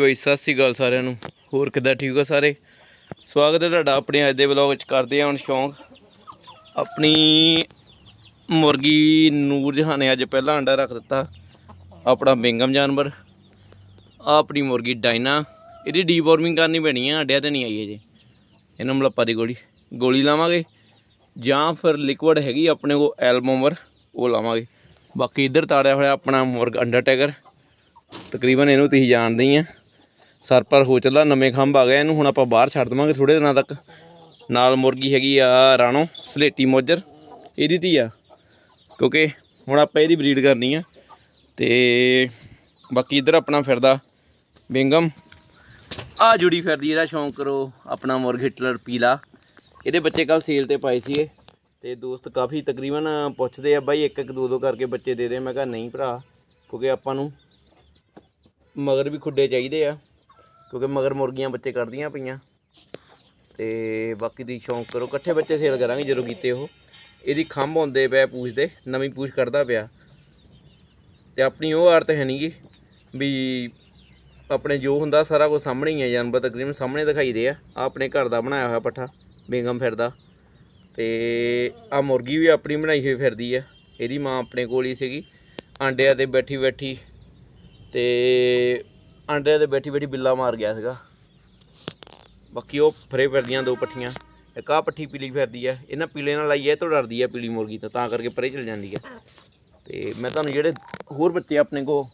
ਬਈ, ਸਤਿ ਸ੍ਰੀ ਅਕਾਲ ਸਾਰਿਆਂ ਨੂੰ। ਹੋਰ ਕਿੱਦਾਂ ਠੀਕ ਹੋ ਸਾਰੇ? ਸਵਾਗਤ ਹੈ ਤੁਹਾਡਾ ਆਪਣੇ ਅੱਜ ਦੇ ਵਲੌਗ ਵਿੱਚ ਕਰਦੇ ਹਾਂ ਹੁਣ ਸ਼ੌਂਕ। ਆਪਣੀ ਮੁਰਗੀ ਨੂਰ ਜਹਾਂ ਨੇ ਅੱਜ ਪਹਿਲਾ ਅੰਡਾ ਰੱਖ ਦਿੱਤਾ। ਆਪਣਾ ਬਿੰਗਮ ਜਾਨਵਰ। ਆ ਆਪਣੀ ਮੁਰਗੀ ਡਾਇਨਾ। ਇਹਦੀ ਡੀਵਾਰਮਿੰਗ ਕਰਨੀ ਪੈਣੀ ਆ, ਅੰਡਿਆਂ ਤੇ ਨਹੀਂ ਆਈ ਅਜੇ। ਇਹਨੂੰ ਮਲੱਪਾ ਦੀ ਗੋਲੀ। ਗੋਲੀ ਲਾਵਾਂਗੇ। ਜਾਂ ਫਿਰ ਲਿਕਵਿਡ ਹੈਗੀ ਆਪਣੇ ਕੋਲ ਐਲਬੋਮਰ ਉਹ ਲਾਵਾਂਗੇ। ਬਾਕੀ ਇੱਧਰ ਤਾੜਿਆ ਹੋਇਆ ਆਪਣਾ ਮੁਰਗ ਅੰਡਰ ਟੈਗਰ ਤਕਰੀਬਨ ਇਹਨੂੰ ਤੁਸੀਂ ਜਾਣਦੇ ਹੀ ਆ। ਸਰ ਪਰ ਹੋ ਚੱਲਾ ਨਵੇਂ ਖੰਭ ਆ ਗਏ, ਇਹਨੂੰ ਹੁਣ ਆਪਾਂ ਬਾਹਰ ਛੱਡ ਦੇਵਾਂਗੇ ਥੋੜੇ ਦਿਨਾਂ ਤੱਕ। ਨਾਲ ਮੁਰਗੀ ਹੈਗੀ ਆ ਰਾਣੋ, ਸਲੇਟੀ ਮੋਜਰ, ਇਹਦੀ ਧੀ ਆ। ਕਿਉਂਕਿ ਹੁਣ ਆਪਾਂ ਇਹਦੀ ਬਰੀਡ ਕਰਨੀ ਆ। ਤੇ ਬਾਕੀ ਇੱਧਰ ਆਪਣਾ ਫਿਰਦਾ ਬਿੰਗਮ। ਆ ਜੁੜੀ ਫਿਰਦੀ, ਇਹਦਾ ਸ਼ੌਂਕ ਕਰੋ ਆਪਣਾ ਮੁਰਗ ਹਿਟਲਰ ਪੀਲਾ। ਇਹਦੇ ਬੱਚੇ ਕੱਲ ਸੇਲ ਤੇ ਪਾਏ ਸੀਗੇ। ਤੇ ਦੋਸਤ ਕਾਫੀ ਤਕਰੀਬਨ ਪੁੱਛਦੇ ਆ, ਬਾਈ ਇੱਕ ਇੱਕ ਦੋ ਦੋ ਕਰਕੇ ਬੱਚੇ ਦੇ ਦੇ। ਮੈਂ ਕਿਹਾ, ਨਹੀਂ ਭਰਾ, ਕਿਉਂਕਿ ਆਪਾਂ ਨੂੰ ਮਗਰ ਵੀ ਖੁੱਡੇ ਚਾਹੀਦੇ ਆ। ਕਿਉਂਕਿ ਮਗਰ ਮੁਰਗੀਆਂ ਬੱਚੇ ਕੱਢਦੀਆਂ ਪਈਆਂ। ਤੇ ਬਾਕੀ ਦੀ ਸ਼ੌਂਕ ਕਰੋ, ਇਕੱਠੇ ਬੱਚੇ ਸੇਲ ਕਰਾਂਗੇ ਜਦੋਂ ਕੀਤੇ ਉਹ। ਇਹਦੀ ਖੰਭ ਹੁੰਦੇ ਪਏ ਪੂਛਦੇ ਨਵੀਂ ਪੂਛ ਕੱਢਦਾ ਪਿਆ। ਤੇ ਆਪਣੀ ਉਹ ਆਰਤ ਹੈ ਨਹੀਂਗੀ ਵੀ ਆਪਣੇ ਜੋ ਹੁੰਦਾ ਸਾਰਾ ਕੁਝ ਸਾਹਮਣੇ ਹੀ ਹੈ ਜਾਨਵਰ ਤਕਰੀਬਨ ਸਾਹਮਣੇ ਦਿਖਾਈ ਦੇ ਆ। ਆਹ ਆਪਣੇ ਘਰ ਦਾ ਬਣਾਇਆ ਹੋਇਆ ਪੱਠਾ, ਬੇਗਮ ਫਿਰਦਾ। ਤੇ ਆ ਮੁਰਗੀ ਵੀ ਆਪਣੀ ਬਣਾਈ ਹੋਈ ਫਿਰਦੀ ਆ। ਇਹਦੀ ਮਾਂ ਆਪਣੇ ਕੋਲ ਹੀ ਸੀਗੀ। ਆਂਡਿਆਂ ਤੇ ਬੈਠੀ ਬੈਠੀ ਤੇ ਆਂਡੇ ਤੇ ਬੈਠੀ ਬੈਠੀ ਬਿੱਲਾ ਮਾਰ ਗਿਆ ਸੀਗਾ। ਬਾਕੀ ਉਹ ਫਰੇ ਫਿਰਦੀਆਂ ਦੋ ਪੱਠੀਆਂ। ਇੱਕ ਆਹ ਪੱਠੀ ਪੀਲੀ ਫਿਰਦੀ ਆ। ਇਹਨਾਂ ਪੀਲੇ ਨਾਲ ਆਈ ਐ ਤੋਂ ਡਰਦੀ ਆ ਪੀਲੀ ਮੁਰਗੀ ਤੋਂ, ਤਾਂ ਕਰਕੇ ਪਰੇ ਚਲ ਜਾਂਦੀ ਆ। ਤੇ ਮੈਂ ਤੁਹਾਨੂੰ ਜਿਹੜੇ ਹੋਰ ਬੱਚੇ ਆਪਣੇ ਕੋ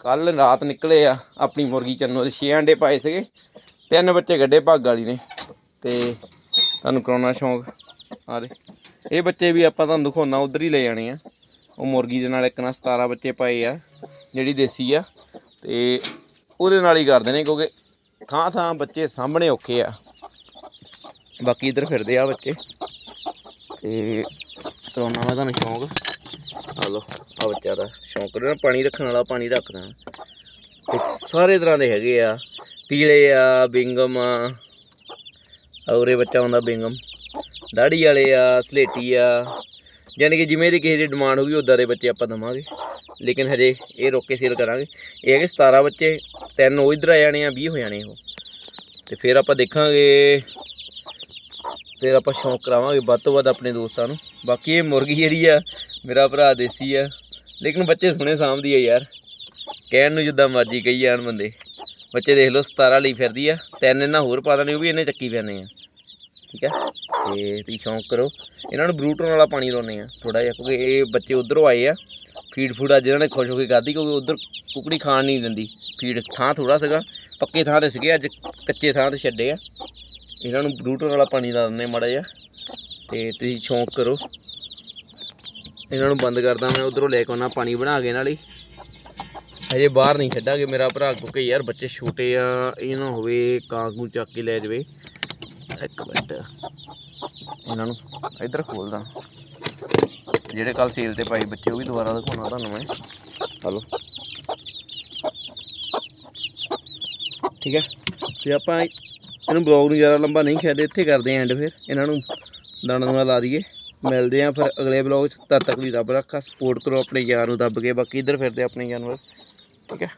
ਕੱਲ ਰਾਤ ਨਿਕਲੇ ਆ, ਆਪਣੀ ਮੁਰਗੀ ਚੰਨੋ ਦੇ 6 ਅੰਡੇ ਪਾਏ ਸੀਗੇ। ਤਿੰਨ ਬੱਚੇ ਗੱਡੇ ਭਾਗ ਵਾਲੀ ਨੇ। ਤੇ ਤੁਹਾਨੂੰ ਕਰਾਉਣਾ ਸ਼ੌਂਕ। ਆ ਦੇ ਇਹ ਬੱਚੇ ਵੀ ਆਪਾਂ ਤੁਹਾਨੂੰ ਦਿਖਾਉਣਾ, ਉਧਰ ਹੀ ਲੈ ਜਾਣੇ ਆ। ਉਹ ਮੁਰਗੀ ਦੇ ਨਾਲ ਇੱਕ ਨਾਲ 17 ਬੱਚੇ ਪਾਏ ਆ, ਜਿਹੜੀ ਦੇਸੀ ਆ। ਤੇ ਉਹਦੇ ਨਾਲ ਹੀ ਕਰਦੇ ਨੇ ਕਿਉਂਕਿ ਥਾਂ ਥਾਂ ਬੱਚੇ ਸਾਹਮਣੇ ਔਖੇ ਆ। ਬਾਕੀ ਇੱਧਰ ਫਿਰਦੇ ਆ ਬੱਚੇ। ਤੇ ਕਰਾਉਣਾ ਮੈਂ ਤੁਹਾਨੂੰ ਸ਼ੌਂਕ। ਆ ਲੋ ਆ ਬੱਚਾ ਦਾ ਸ਼ੌਂਕ। ਨਾ ਪਾਣੀ ਰੱਖਣ ਵਾਲਾ, ਪਾਣੀ ਰੱਖਦਾ। ਤੇ ਸਾਰੇ ਤਰ੍ਹਾਂ ਦੇ ਹੈਗੇ ਆ। ਪੀਲੇ ਆ, ਬਿੰਗਮ ਆ। ਔਰੇ ਬੱਚਾ ਹੁੰਦਾ ਬਿੰਗਮ। ਦਾੜੀ ਵਾਲੇ ਆ, ਸਲੇਟੀ ਆ। ਯਾਨੀ ਕਿ ਜਿਵੇਂ ਦੀ ਕਿਸੇ ਦੀ ਡਿਮਾਂਡ ਹੋਊਗੀ, ਉਦਾਂ ਦੇ ਬੱਚੇ ਆਪਾਂ ਦਵਾਂਗੇ। ਲੇਕਿਨ ਹਜੇ ਇਹ ਰੋਕ ਕੇ ਸੇਲ ਕਰਾਂਗੇ। ਇਹ ਹੈ ਕਿ 17 ਬੱਚੇ, ਤਿੰਨ ਉਹ ਇਧਰ ਆ ਜਾਣੇ ਆ 20 ਹੋ ਜਾਣੇ ਉਹ। ਤੇ ਫਿਰ ਆਪਾਂ ਦੇਖਾਂਗੇ, ਫਿਰ ਆਪਾਂ ਸ਼ੌਂਕ ਕਰਾਵਾਂਗੇ ਵੱਧ ਤੋਂ ਵੱਧ ਆਪਣੇ ਦੋਸਤਾਂ ਨੂੰ। ਬਾਕੀ ਇਹ ਮੁਰਗੀ ਜਿਹੜੀ ਆ, ਮੇਰਾ ਭਰਾ ਦੇਸੀ ਆ। ਲੇਕਿਨ ਬੱਚੇ ਸੋਹਣੇ ਸਾਂਭਦੀ ਆ ਯਾਰ। ਕਹਿਣ ਨੂੰ ਜਿੱਦਾਂ ਮਰਜ਼ੀ ਕਹੀ ਜਾਣ ਬੰਦੇ। ਬੱਚੇ ਦੇਖ ਲਓ 17 ਲਈ ਫਿਰਦੀ ਆ। ਤਿੰਨ ਇਹਨਾਂ ਹੋਰ ਪਾ ਦੇਣੇ, ਉਹ ਵੀ ਇਹਨੇ ਚੱਕੀ ਫਿਰਨੇ ਆ। ਠੀਕ ਹੈ ਤੇ ਤੁਸੀਂ ਸ਼ੌਂਕ ਕਰੋ। ਇਹਨਾਂ ਨੂੰ ਬਰੂਟਨ ਵਾਲਾ ਪਾਣੀ ਲਾਉਨੇ ਆ ਥੋੜਾ ਜਿਹਾ, ਕਿਉਂਕਿ ਇਹ ਬੱਚੇ ਉਧਰੋਂ ਆਏ ਆ। ਫੀਡ ਫੂਡ ਅੱਜ ਇਹਨਾਂ ਨੇ ਖੁਸ਼ ਹੋ ਕੇ ਖਾਧੀ ਕਿਉਂਕਿ ਉਧਰ ਕੁਕੜੀ ਖਾਣ ਨਹੀਂ ਦਿੰਦੀ। ਫੀਡ ਥਾਂ ਥੋੜਾ ਸੀਗਾ, ਪੱਕੇ ਥਾਂ ਤੇ ਸੀਗੇ, ਅੱਜ ਕੱਚੇ ਥਾਂ ਤੇ ਛੱਡੇ ਆ। ਇਹਨਾਂ ਨੂੰ ਬਰੂਟਨ ਵਾਲਾ ਪਾਣੀ ਲਾ ਦਿੰਦੇ ਮਾੜਾ ਜਿਹਾ, ਤੇ ਤੁਸੀਂ ਸ਼ੌਂਕ ਕਰੋ। ਇਹਨਾਂ ਨੂੰ ਬੰਦ ਕਰਦਾ ਮੈਂ, ਉਧਰੋਂ ਲੈ ਕੇ ਆਉਣਾ ਪਾਣੀ ਬਣਾ ਕੇ ਨਾਲ ਹੀ ਹਜੇ ਬਾਹਰ ਨਹੀਂ ਛੱਡਾਂਗੇ, ਮੇਰਾ ਭਰਾ ਕਿਉਂਕਿ ਯਾਰ ਬੱਚੇ ਛੋਟੇ ਆ, ਇਹ ਨਾ ਹੋਵੇ ਕਾਂ ਨੂੰ ਚੱਕ ਕੇ ਲੈ ਜਾਵੇ। ਇੱਕ ਮਿੰਟ। ਇਹਨਾਂ ਨੂੰ ਇੱਧਰ ਖੋਲਦਾ। ਜਿਹੜੇ ਕੱਲ ਸੇਲ ਤੇ ਪਾਈ ਬੱਚੇ ਉਹ ਵੀ ਦੁਬਾਰਾ ਦਿਖਾਉਣਾ ਤੁਹਾਨੂੰ ਮੈਂ। ਹਲੋ ਠੀਕ ਹੈ। ਤੇ ਆਪਾਂ ਇਹਨੂੰ ਬਲੌਗ ਨੂੰ ਜ਼ਿਆਦਾ ਲੰਬਾ ਨਹੀਂ ਖਿਆਦੇ ਇੱਥੇ ਕਰਦੇ ਆਂ ਐਂਡ ਫਿਰ। ਇਹਨਾਂ ਨੂੰ ਦਾਣਾ ਦੂਣਾ ਲਾ ਦਈਏ। ਮਿਲਦੇ ਆਂ ਫਿਰ ਅਗਲੇ ਬਲੌਗ 'ਚ। ਤਦ ਤੱਕ ਲਈ ਰੱਬ ਰੱਖਾ ਸਪੋਰਟ ਕਰੋ ਆਪਣੇ ਯਾਰ ਨੂੰ ਦੱਬ ਕੇ। ਬਾਕੀ ਇੱਧਰ ਫਿਰਦੇ ਆਪਣੇ ਜਾਨਵਰ। ਠੀਕ ਹੈ।